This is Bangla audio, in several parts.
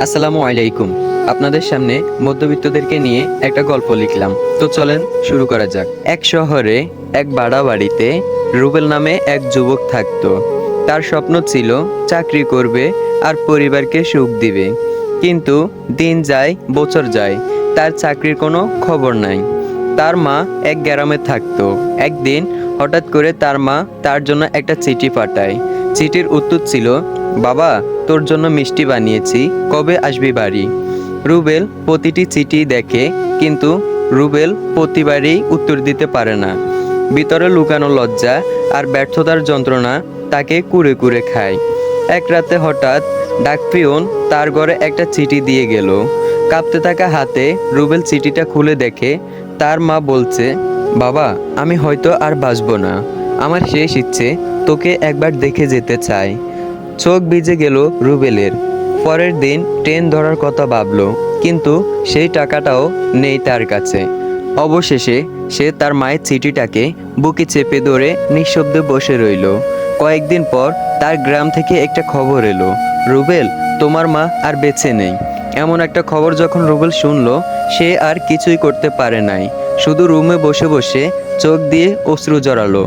আসসালামু আলাইকুম। আপনাদের সামনে মধ্যবিত্তদেরকে নিয়ে একটা গল্প লিখলাম। তো চলেন শুরু করা যাক। এক শহরে এক বাড়া বাড়িতে রুবেল নামে এক যুবক থাকতো। তার স্বপ্ন ছিল চাকরি করবে আর পরিবারকে সুখ দিবে। কিন্তু দিন যায়, বছর যায়, তার চাকরির কোনো খবর নাই। তার মা এক গ্রামে থাকতো। একদিন হঠাৎ করে তার মা তার জন্য একটা চিঠি পাঠায়। চিঠির উত্তর ছিল, বাবা তোর জন্য মিষ্টি বানিয়েছি, কবে আসবি বাড়ি? রুবেল প্রতিটি চিঠি দেখে, কিন্তু রুবেল প্রতিবারই উত্তর দিতে পারে না। ভিতরে লুকানো লজ্জা আর ব্যর্থতার যন্ত্রণা তাকে কুড়ে কুড়ে খায়। এক রাতে হঠাৎ ডাকপিয়ন তার ঘরে একটা চিঠি দিয়ে গেল। কাঁপতে থাকা হাতে রুবেল চিঠিটা খুলে দেখে, তার মা বলছে, বাবা, আমি হয়তো আর বাঁচব না। আমার শেষ ইচ্ছে তোকে একবার দেখে যেতে চাই। চোখ ভিজে গেল রুবেলের। পরের দিন ট্রেন ধরার কথা ভাবল, কিন্তু সেই টাকাটাও নেই তার কাছে। অবশেষে সে তার মায়ের চিঠিটাকে বুকে চেপে ধরে নিঃশব্দে বসে রইল। কয়েকদিন পর তার গ্রাম থেকে একটা খবর এলো, রুবেল, তোমার মা আর বেঁচে নেই। এমন একটা খবর যখন রুবেল শুনলো, সে আর কিছুই করতে পারে নাই। শুধু রুমে বসে বসে চোখ দিয়ে অশ্রু জড়ালো,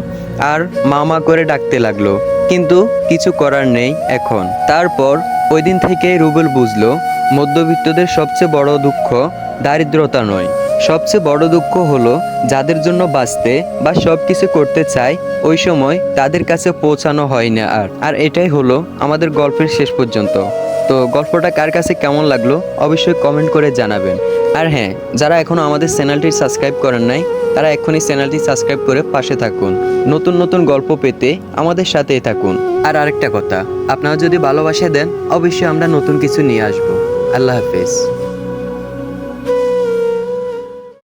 আর মামা করে ডাকতে লাগল কিন্তু কিছু করার নেই এখন। তারপর ওই দিন থেকে রুবেল বুঝলো, মধ্যবিত্তদের সবচেয়ে বড় দুঃখ দারিদ্রতা নয়। সবচেয়ে বড় দুঃখ হলো যাদের জন্য বাঁচতে বা সব কিছু করতে চায়, ওই সময় তাদের কাছে পৌঁছানো হয় না আর। আর এটাই হলো আমাদের গল্পের শেষ পর্যন্ত। তো গল্পটা কার কাছে কেমন লাগল অবশ্যই কমেন্ট করে জানাবেন। আর হ্যাঁ যারা এখনও আমাদের চ্যানেলটি সাবস্ক্রাইব করেন নাই, তারা এখনই চ্যানেলটি সাবস্ক্রাইব করে পাশে থাকুন। নতুন নতুন গল্প পেতে আমাদের সাথেই থাকুন। আর আরেকটা কথা, আপনারা যদি ভালোবাসা দেন, অবশ্যই আমরা নতুন কিছু নিয়ে আসব। আল্লাহ হাফেজ।